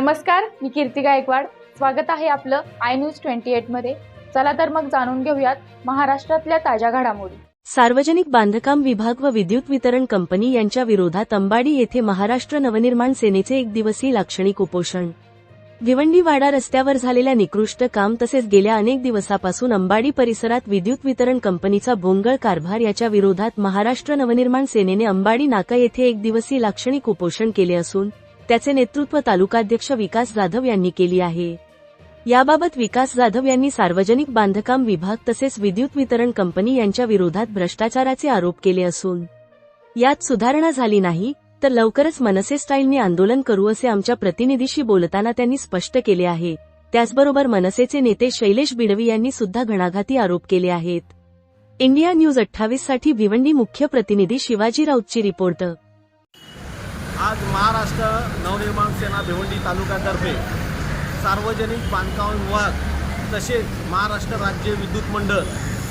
नमस्कार मी कीर्ती गायकवाड. स्वागत आहे आपलं आय न्यूज ट्वेंटी मध्ये. चला तर मग जाणून घेऊयात महाराष्ट्रातल्या ताज्या घडामोडी. सार्वजनिक बांधकाम विभाग व विद्युत वितरण कंपनी यांच्या विरोधात अंबाडी येथे महाराष्ट्र नवनिर्माण सेनेचे एक दिवसीय लाक्षणिक उपोषण. भिवंडी वाडा रस्त्यावर झालेल्या निकृष्ट काम तसेच गेल्या अनेक दिवसापासून अंबाडी परिसरात विद्युत वितरण कंपनीचा भोंगळ कारभार याच्या विरोधात महाराष्ट्र नवनिर्माण सेनेने अंबाडी नाका येथे एक दिवसीय लाक्षणिक उपोषण केले असून त्याचे नेतृत्व तालुकाध्यक्ष विकास जाधव यांनी केली आहे. याबाबत विकास जाधव यांनी सार्वजनिक बांधकाम विभाग तसेच विद्युत वितरण कंपनी यांच्या विरोधात भ्रष्टाचाराचे आरोप केले असून यात सुधारणा झाली नाही तर लवकरच मनसे स्टाईलने आंदोलन करू असे आमच्या प्रतिनिधीशी बोलताना त्यांनी स्पष्ट केले आहे. त्याचबरोबर मनसेचे नेते शैलेश बिडवी यांनी सुद्धा घणाघाती आरोप केले आहेत. इंडिया न्यूज अठ्ठावीससाठी भिवंडी मुख्य प्रतिनिधी शिवाजी राऊतची रिपोर्ट आज महाराष्ट्र नवनिर्माण सेना भिवंडी तालुक्यातर्फे सार्वजनिक बांधकाम विभाग तसेच महाराष्ट्र राज्य विद्युत मंडळ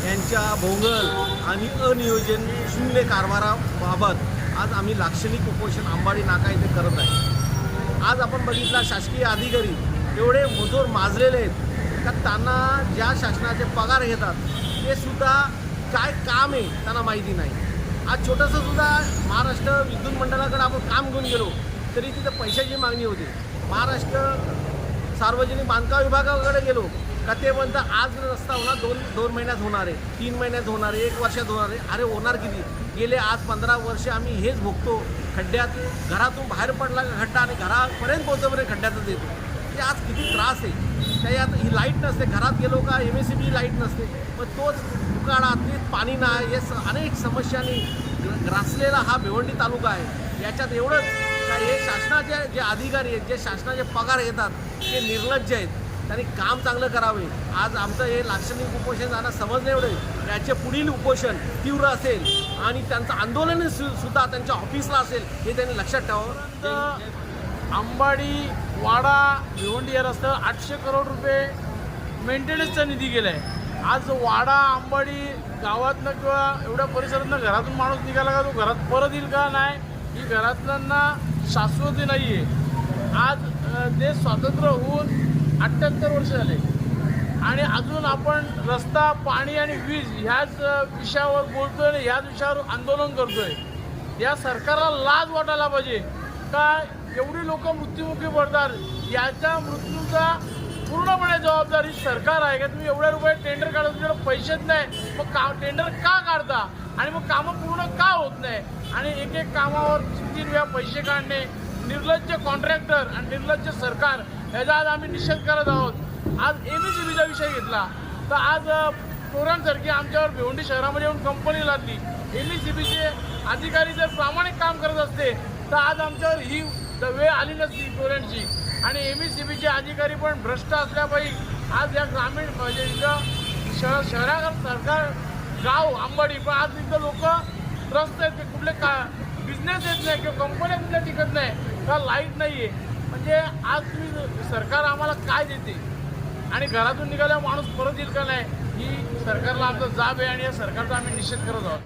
यांच्या भोंगळ आणि अनियोजन शून्य कारभाराबाबत आज आम्ही लाक्षणिक उपोषण आंबाडी नाका येथे करत आहे. आज आपण बघितला शासकीय अधिकारी एवढे मजूर माजलेले आहेत का त्यांना ज्या शासनाचे पगार घेतात ते सुद्धा काय काम आहे त्यांना माहिती नाही. आज छोटंसं सुद्धा महाराष्ट्र विद्युत मंडळाकडे आपण काम घेऊन गेलो तरी तिथं पैशाची मागणी होती. महाराष्ट्र सार्वजनिक बांधकाम विभागाकडे गेलो का ते म्हणतं आज रस्ता होणार दोन दोन महिन्यात होणार आहे तीन महिन्यात होणार आहे एक वर्षात होणार आहे अरे होणार किती? गेले आज पंधरा वर्ष आम्ही हेच भोगतो खड्ड्यात घरातून बाहेर पडला का खड्डा आणि घरापर्यंत पोहोचेपर्यंत खड्ड्यातच येतो. म्हणजे आज किती त्रास आहे. त्याच्यात ही लाइट नसते. घरात गेलो का M S C B light नसते. पण तोच दुकाळातली पाणी नाही. हे स अनेक समस्यांनी ग्रासलेला हा भिवंडी तालुका आहे. याच्यात एवढंच का हे शासनाचे जे अधिकारी आहेत जे शासनाचे पगार घेतात ते निर्लज्ज आहेत. त्यांनी काम चांगलं करावे. आज आमचं हे लाक्षणिक उपोषण जाणं समजलं एवढे. याचे पुढील उपोषण तीव्र असेल आणि त्यांचं आंदोलन सु- सुद्धा त्यांच्या ऑफिसला असेल हे त्यांनी लक्षात ठेवावं. आंबाडी वाडा भिवंडी या रस्त्यावर आठशे करोड रुपये मेंटेनन्सचा निधी गेला आहे आज वाडा अंबाडी गावातनं किंवा एवढ्या परिसरातनं घरातून माणूस निघाला का तो घरात परत येईल का नाही ही घरातल्यांना शाश्वती नाही आहे आज देश स्वातंत्र्य होऊन अठ्ठ्याहत्तर वर्ष झाले. आणि अजून आपण रस्ता पाणी आणि वीज ह्याच विषयावर बोलतोय आणि ह्याच विषयावर आंदोलन करतोय. या सरकारला लाज वाटायला पाहिजे. का एवढी लोक मृत्युमुखी पडतात याच्या मृत्यूचा पूर्णपणे जबाबदारी सरकार आहे. का तुम्ही एवढ्या रुपये टेंडर काढा तुमच्याकडे पैसेच नाही. मग का टेंडर का काढता? आणि मग कामं पूर्ण का होत नाही? आणि एक एक कामावर तीन तीन वेळा पैसे काढणे? निर्लज्ज कॉन्ट्रॅक्टर आणि निर्लज्ज सरकार याचा आज आम्ही निषेध करत आहोत. आज एम एस बीचा विषय घेतला. तर आज पोरांसारखी आमच्यावर भिवंडी शहरामध्ये येऊन कंपनी लागली. एम एस बीचे अधिकारी जर प्रामाणिक काम तर आज आमच्यावर ही द- वेळ आली नसती पोरांची आणि एम एस बीचे अधिकारी पण भ्रष्ट असल्यापायी आज या ग्रामीण म्हणजे इथं शहर शहरात सरकार गाव आंबाडी पण आज इथं लोक त्रस्त आहेत. ते कुठले का बिझनेस येत नाही किंवा कंपन्या कुठल्या टिकत नाही का लाइट नाही आहे म्हणजे आज तुम्ही सरकार आम्हाला काय देते? आणि घरातून निघाल्यावर माणूस परत येईल का नाही? ही सरकारला आमचा जाब आहे आणि या सरकारचा आम्ही निषेध करत आहोत.